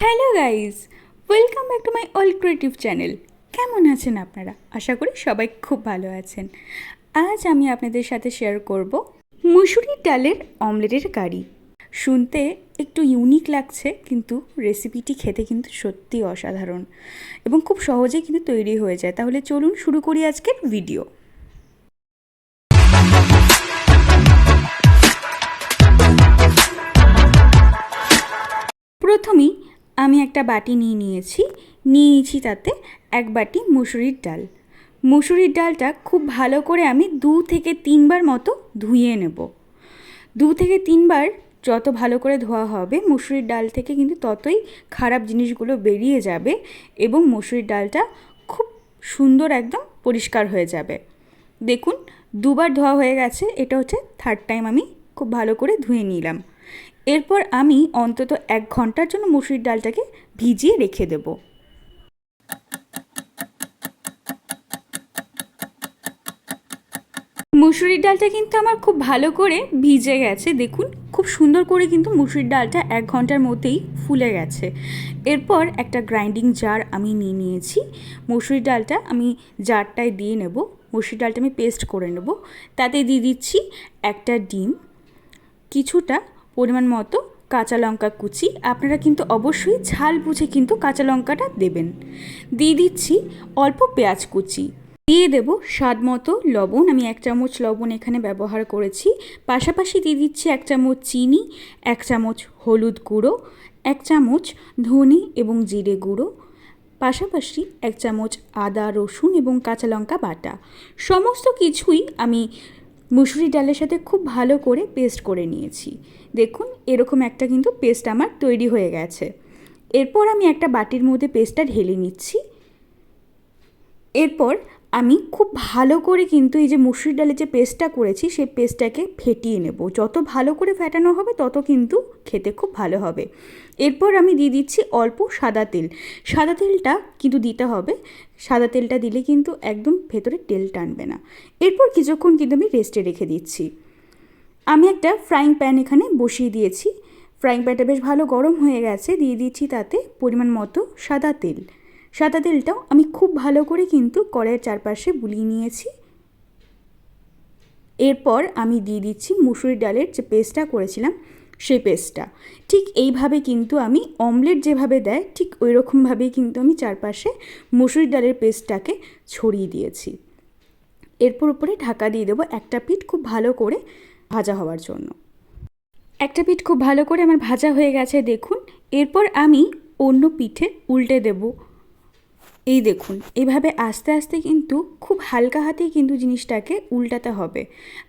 Hello guys welcome back to my all creative channel. কেমন আছেন আপনারা? আশা করি সবাই খুব ভালো আছেন। আজ আমি আপনাদের সাথে শেয়ার করব মুসুরির ডালের অমলেটের কারি। শুনতে একটু ইউনিক লাগছে, কিন্তু রেসিপিটি খেতে কিন্তু সত্যি অসাধারণ এবং খুব সহজেই কিন্তু তৈরি হয়ে যায়। তাহলে চলুন শুরু করি আজকের ভিডিও প্রথমেই আমি একটা বাটি নিয়ে নিয়েছি নিয়ে নিয়েছি তাতে এক বাটি মুসুরির ডাল। মুসুরির ডালটা খুব ভালো করে আমি দু থেকে তিনবার মতো ধুয়ে নেব। দু থেকে তিনবার যত ভালো করে ধোয়া হবে, মুসুরির ডাল থেকে কিন্তু ততই খারাপ জিনিসগুলো বেরিয়ে যাবে এবং মুসুরির ডালটা খুব সুন্দর একদম পরিষ্কার হয়ে যাবে। দেখুন, দুবার ধোয়া হয়ে গেছে, এটা হচ্ছে থার্ড টাইম আমি খুব ভালো করে ধুয়ে নিলাম। এরপর আমি অন্তত এক ঘণ্টার জন্য মুসুরির ডালটাকে ভিজিয়ে রেখে দেব। মুসুরির ডালটা কিন্তু আমার খুব ভালো করে ভিজে গেছে, দেখুন। খুব সুন্দর করে কিন্তু মুসুরির ডালটা এক ঘণ্টার মধ্যেই ফুলে গেছে। এরপর একটা গ্রাইন্ডিং জার আমি নিয়ে নিয়েছি। মুসুরির ডালটা আমি জারটায় দিয়ে নেব। মুসুরির ডালটা আমি পেস্ট করে নেব। তাতে দিয়ে দিচ্ছি একটা ডিম, কিছুটা পরিমাণ মতো কাঁচা লঙ্কা কুচি। আপনারা কিন্তু অবশ্যই ঝাল বুঝে কিন্তু কাঁচা লঙ্কাটা দেবেন। দিয়ে দিচ্ছি অল্প পেঁয়াজ কুচি। দিয়ে দেব স্বাদ মতো লবণ। আমি এক চামচ লবণ এখানে ব্যবহার করেছি। পাশাপাশি দিয়ে দিচ্ছি এক চামচ চিনি, এক চামচ হলুদ গুঁড়ো, এক চামচ ধনে এবং জিরে গুঁড়ো, পাশাপাশি এক চামচ আদা, রসুন এবং কাঁচা লঙ্কা বাটা। সমস্ত কিছুই আমি মুসুরি ডালের সাথে খুব ভালো করে পেস্ট করে নিয়েছি। দেখুন, এরকম একটা কিন্তু পেস্ট আমার তৈরি হয়ে গেছে। এরপর আমি একটা বাটির মধ্যে পেস্টটা ঢেলে নিচ্ছি। এরপর আমি খুব ভালো করে কিন্তু এই যে মুসুরি ডালের যে পেস্টটা করেছি, সেই পেস্টটাকে ফেটিয়ে নেব। যত ভালো করে ফেটানো হবে, তত কিন্তু খেতে খুব ভালো হবে। এরপর আমি দিয়ে দিচ্ছি অল্প সাদা তেল। সাদা তেলটা কিন্তু দিতে হবে। সাদা তেলটা দিলে কিন্তু একদম ভেতরে তেল টানবে না। এরপর কিছুক্ষণ কিন্তু আমি রেস্টে রেখে দিচ্ছি। আমি একটা ফ্রাইং প্যান এখানে বসিয়ে দিয়েছি। ফ্রাইং প্যানটা বেশ ভালো গরম হয়ে গেছে। দিয়ে দিচ্ছি তাতে পরিমাণ মতো সাদা তেল। সাদা তেলটাও আমি খুব ভালো করে কিন্তু কড়াইয়ের চারপাশে বুলিয়ে নিয়েছি। এরপর আমি দিয়ে দিচ্ছি মুসুরি ডালের যে পেস্টটা করেছিলাম সেই পেস্টটা। ঠিক এইভাবে কিন্তু আমি অমলেট যেভাবে দেয়, ঠিক ওই রকমভাবেই কিন্তু আমি চারপাশে মুসুরি ডালের পেস্টটাকে ছড়িয়ে দিয়েছি। এরপর উপরে ঢাকা দিয়ে দেবো একটা পিঠ খুব ভালো করে ভাজা হওয়ার জন্য। একটা পিঠ খুব ভালো করে আমার ভাজা হয়ে গেছে, দেখুন। এরপর আমি অন্য পিঠে উল্টে দেবো এই দেখুন, এভাবে আস্তে আস্তে কিন্তু খুব হালকা হাতেই কিন্তু জিনিসটাকে উল্টাতে হবে।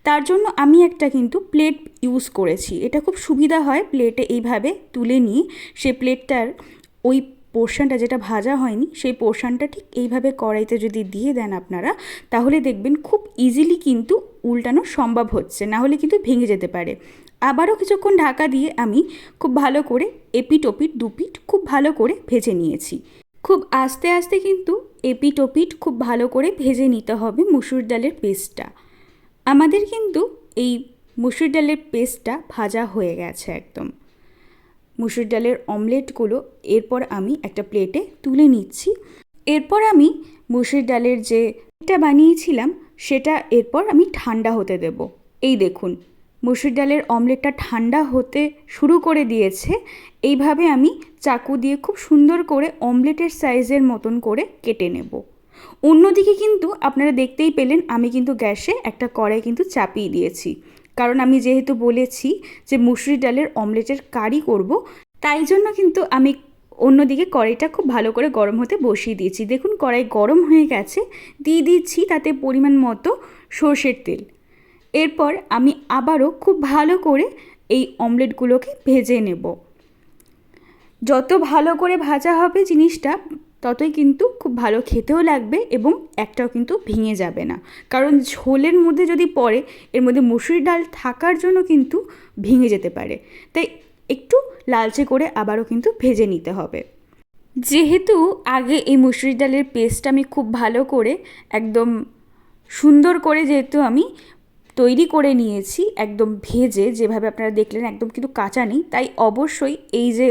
তার জন্য আমি একটা কিন্তু প্লেট ইউজ করেছি। এটা খুব সুবিধা হয় প্লেটে এইভাবে তুলে নিয়ে সে প্লেটটার ওই পোর্শনটা যেটা ভাজা হয়নি, সেই পোর্শনটা ঠিক এইভাবে কড়াইতে যদি দিয়ে দেন আপনারা, তাহলে দেখবেন খুব ইজিলি কিন্তু উল্টানো সম্ভব হচ্ছে, না হলে কিন্তু ভেঙে যেতে পারে। আবারও কিছুক্ষণ ঢাকা দিয়ে আমি খুব ভালো করে এপিট ওপিট, দুপিট খুব ভালো করে ভেজে নিয়েছি। খুব আস্তে আস্তে কিন্তু এপিট ওপিট খুব ভালো করে ভেজে নিতে হবে মুসুর ডালের পেস্টটা। আমাদের কিন্তু এই মুসুর ডালের পেস্টটা ভাজা হয়ে গেছে একদম। মুসুর ডালের অমলেটগুলো এরপর আমি একটা প্লেটে তুলে নিচ্ছি। এরপর আমি মুসুর ডালের যে এটা বানিয়েছিলাম, সেটা এরপর আমি ঠান্ডা হতে দেব। এই দেখুন মুসুর ডালের অমলেটটা ঠান্ডা হতে শুরু করে দিয়েছে। এইভাবে আমি চাকু দিয়ে খুব সুন্দর করে অমলেটের সাইজের মতন করে কেটে নেব। অন্যদিকে কিন্তু আপনারা দেখতেই পেলেন, আমি কিন্তু গ্যাসে একটা কড়াই কিন্তু চাপিয়ে দিয়েছি। কারণ আমি যেহেতু বলেছি যে মুসুরি ডালের অমলেটের কারি করব, তাই জন্য কিন্তু আমি অন্যদিকে কড়াইটা খুব ভালো করে গরম হতে বসিয়ে দিয়েছি। দেখুন, কড়াই গরম হয়ে গেছে। দিয়ে দিচ্ছি তাতে পরিমাণ মতো সর্ষের তেল। এরপর আমি আবারও খুব ভালো করে এই অমলেটগুলোকে ভেজে নেব। যত ভালো করে ভাজা হবে জিনিসটা, ততই কিন্তু খুব ভালো খেতেও লাগবে এবং একটাও কিন্তু ভেঙে যাবে না। কারণ ঝোলের মধ্যে যদি পড়ে, এর মধ্যে মুসুরি ডাল থাকার জন্য কিন্তু ভেঙে যেতে পারে। তাই একটু লালচে করে আবারও কিন্তু ভেজে নিতে হবে। যেহেতু আগে এই মুসুরি ডালের পেস্ট আমি খুব ভালো করে একদম সুন্দর করে যেহেতু আমি তৈরি করে নিয়েছি, একদম ভেজে, যেভাবে আপনারা দেখলেন একদম কিন্তু কাঁচা নেই, তাই অবশ্যই এই যে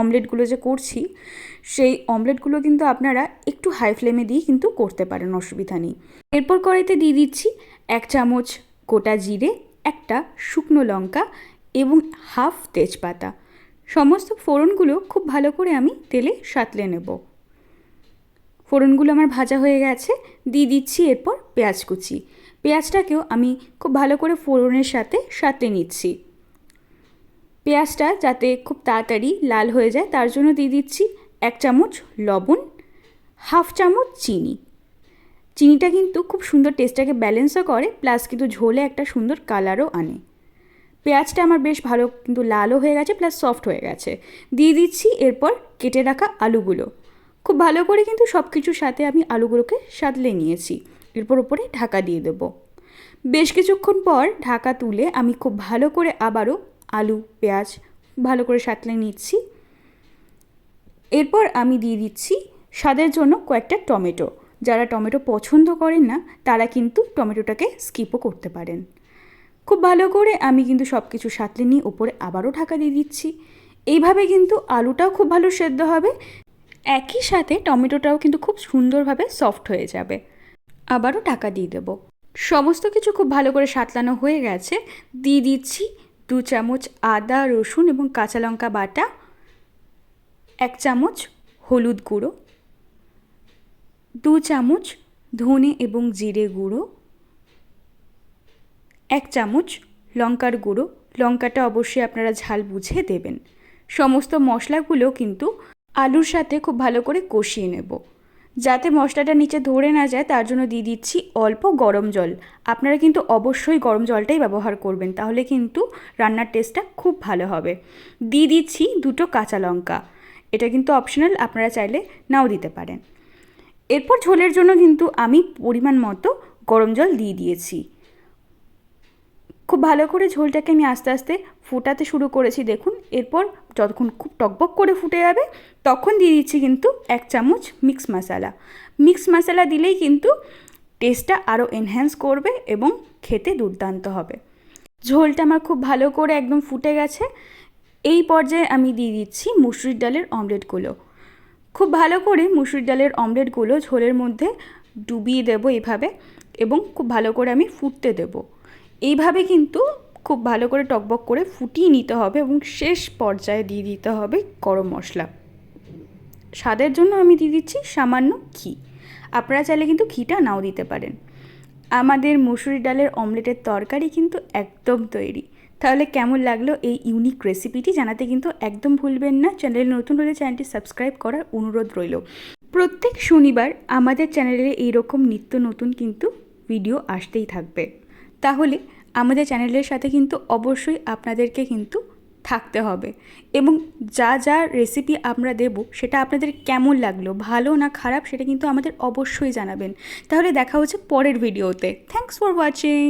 অমলেটগুলো যে করছি, সেই অমলেটগুলো কিন্তু আপনারা একটু হাই ফ্লেমে দিয়ে কিন্তু করতে পারেন, অসুবিধা নেই। এরপর কড়াইতে দিয়ে দিচ্ছি এক চামচ গোটা জিরে, একটা শুকনো লঙ্কা এবং হাফ তেজপাতা। সমস্ত ফোড়নগুলো খুব ভালো করে আমি তেলে সাঁতলে নেব। ফোড়নগুলো আমার ভাজা হয়ে গেছে, দিয়ে দিচ্ছি এরপর পেঁয়াজ কুচি। পেঁয়াজটাকেও আমি খুব ভালো করে ফোড়নের সাথে সাঁতলে নিচ্ছি। পেঁয়াজটা যাতে খুব তাড়াতাড়ি লাল হয়ে যায়, তার জন্য দিয়ে দিচ্ছি এক চামচ লবণ, হাফ চামচ চিনি। চিনিটা কিন্তু খুব সুন্দর টেস্টটাকে ব্যালেন্সও করে প্লাস কিন্তু ঝোলে একটা সুন্দর কালারও আনে। পেঁয়াজটা আমার বেশ ভালো কিন্তু লালও হয়ে গেছে প্লাস সফট হয়ে গেছে। দিয়ে দিচ্ছি এরপর কেটে রাখা আলুগুলো। খুব ভালো করে কিন্তু সব কিছুর সাথে আমি আলুগুলোকে সাদলে নিয়েছি। এরপর উপরে ঢাকা দিয়ে দেবো। বেশ কিছুক্ষণ পর ঢাকা তুলে আমি খুব ভালো করে আবারও আলু, পেঁয়াজ ভালো করে সাঁতলে নিচ্ছি। এরপর আমি দিয়ে দিচ্ছি স্বাদের জন্য কয়েকটা টমেটো। যারা টমেটো পছন্দ করেন না, তারা কিন্তু টমেটোটাকে স্কিপও করতে পারেন। খুব ভালো করে আমি কিন্তু সব কিছু সাঁতলে নিয়ে ওপরে আবারও ঢাকা দিয়ে দিচ্ছি। এইভাবে কিন্তু আলুটাও খুব ভালো সেদ্ধ হবে। একই সাথে টমেটোটাও কিন্তু খুব সুন্দরভাবে সফট হয়ে যাবে। আবারও টাকা দিয়ে দেবো। সমস্ত কিছু খুব ভালো করে সাঁতলানো হয়ে গেছে। দিয়ে দিচ্ছি দু চামচ আদা, রসুন এবং কাঁচা লঙ্কা বাটা, এক চামচ হলুদ গুঁড়ো, দু চামচ ধনে এবং জিরে গুঁড়ো, এক চামচ লঙ্কার গুঁড়ো। লঙ্কাটা অবশ্যই আপনারা ঝাল বুঝে দেবেন। সমস্ত মশলাগুলো কিন্তু আলুর সাথে খুব ভালো করে কষিয়ে নেব। যাতে মশলাটা নিচে ধরে না যায়, তার জন্য দিয়ে দিচ্ছি অল্প গরম জল। আপনারা কিন্তু অবশ্যই গরম জলটাই ব্যবহার করবেন, তাহলে কিন্তু রান্নার টেস্টটা খুব ভালো হবে। দিয়ে দিচ্ছি দুটো কাঁচা লঙ্কা। এটা কিন্তু অপশনাল আপনারা চাইলে নাও দিতে পারেন। এরপর ঝোলের জন্য কিন্তু আমি পরিমাণ মতো গরম জল দিয়ে দিয়েছি। খুব ভালো করে ঝোলটাকে আমি আস্তে আস্তে ফোটাতে শুরু করেছি, দেখুন। এরপর যতক্ষণ খুব টকবক করে ফুটে যাবে, তখন দিয়ে দিচ্ছি কিন্তু এক চামচ মিক্স মশালা মিক্স মশালা দিলেই কিন্তু টেস্টটা আরও এনহ্যান্স করবে এবং খেতে দুর্দান্ত হবে। ঝোলটা আমার খুব ভালো করে একদম ফুটে গেছে। এই পর্যায়ে আমি দিয়ে দিচ্ছি মুসুরির ডালের অমলেটগুলো খুব ভালো করে মুসুরির ডালের অমলেটগুলো ঝোলের মধ্যে ডুবিয়ে দেবো এভাবে এবং খুব ভালো করে আমি ফুটতে দেবো। এইভাবে কিন্তু খুব ভালো করে টকবক করে ফুটিয়ে নিতে হবে এবং শেষ পর্যায়ে দিয়ে দিতে হবে গরম মশলা। স্বাদের জন্য আমি দিয়ে দিচ্ছি সামান্য ঘি। আপনারা চাইলে কিন্তু ঘিটা নাও দিতে পারেন। আমাদের মুসুরি ডালের অমলেটের তরকারি কিন্তু একদম তৈরি। তাহলে কেমন লাগল এই ইউনিক রেসিপিটি জানাতে কিন্তু একদম ভুলবেন না। চ্যানেলে নতুন হলে চ্যানেলটি সাবস্ক্রাইব করার অনুরোধ রইল। প্রত্যেক শনিবার আমাদের চ্যানেলে এইরকম নিত্য নতুন কিন্তু ভিডিও আসতেই থাকবে। তাহলে আমাদের চ্যানেলের সাথে কিন্তু অবশ্যই আপনাদেরকে কিন্তু থাকতে হবে। এবং যা যা রেসিপি আমরা দেব, সেটা আপনাদের কেমন লাগল, ভালো না খারাপ, সেটা কিন্তু আমাদের অবশ্যই জানাবেন। তাহলে দেখা হচ্ছে পরের ভিডিওতে থ্যাংকস ফর ওয়াচিং